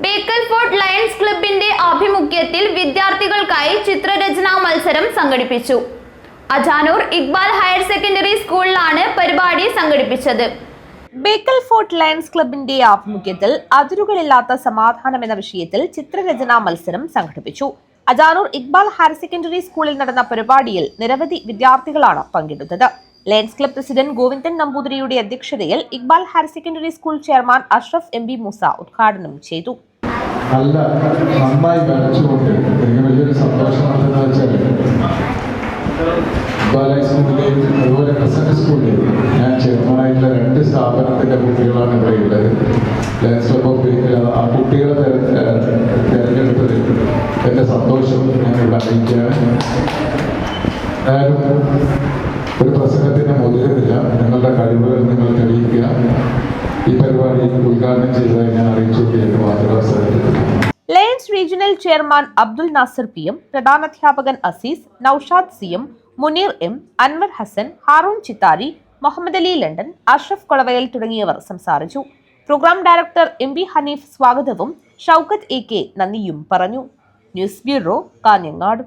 Bekal fort lions ക്ലബിന്റെ ആഭിമുഖ്യത്തിൽ വിദ്യാർത്ഥികൾക്കായി ചിത്രരചനാ മത്സരം സംഘടിപ്പിച്ചു. അജാനൂർ ഇക്ബാൽ ഹയർ സെക്കൻഡറി സ്കൂളിലാണ് പരിപാടി സംഘടിപ്പിച്ചത്. ബേക്കൽ ഫോർട്ട് ലയൺസ് ക്ലബിന്റെ ആഭിമുഖ്യത്തിൽ അതിരുകളില്ലാത്ത സമാധാനം എന്ന വിഷയത്തിൽ ചിത്രരചനാ മത്സരം സംഘടിപ്പിച്ചു. അജാനൂർ ഇക്ബാൽ ഹയർ സെക്കൻഡറി സ്കൂളിൽ നടന്ന പരിപാടിയിൽ നിരവധി വിദ്യാർത്ഥികളാണ് പങ്കെടുത്തത് ലയൺസ് ക്ലബ് പ്രസിഡന്റ് ഗോവിന്ദൻ നമ്പൂതിരിയുടെ അധ്യക്ഷതയിൽ Iqbal higher secondary school chairman Ashraf M B Moosa ഉദ്ഘാടനം ചെയ്തു. നല്ല നന്നായി വരച്ചുകൊണ്ട് എനിക്ക് വലിയൊരു സന്തോഷം ഉണ്ടെന്ന് വെച്ചാൽ ബാല സ്കൂളിലെയും അതുപോലെ ക്രിസന്റ് സ്കൂളിലെയും ഞാൻ ചെയർമാനായിട്ടുള്ള രണ്ട് സ്ഥാപനത്തിന്റെ കുട്ടികളാണ് ഇവിടെ ഉള്ളത്. ലയൺസ് ക്ലബ് ഓഫ് ആ കുട്ടികളെ തെര- തിരഞ്ഞെടുത്തതിൽ എന്റെ സന്തോഷം ഞാൻ ഇവിടെ അറിയിക്കുകയാണ്. ഒരു പ്രസംഗത്തിന് മുതിരുന്നില്ല നിങ്ങളുടെ കഴിവുകൾ നിങ്ങൾ തെളിയിക്കുക. ഈ പരിപാടി ഉദ്ഘാടനം ചെയ്തതായി ഞാൻ അറിയിച്ചു Lions regional chairman Abdul Nasar P M പ്രധാനാധ്യാപകൻ Azeez Noushad C M Muneer M Anwar Hasan Haroon Chithari Muhammad Ali London Ashraf Kolavayal തുടങ്ങിയവർ സംസാരിച്ചു. Programme director M B Haneef സ്വാഗതവും ഷൗക്കത്ത് എ കെ നന്ദിയും പറഞ്ഞു. News bureau Kanhangad.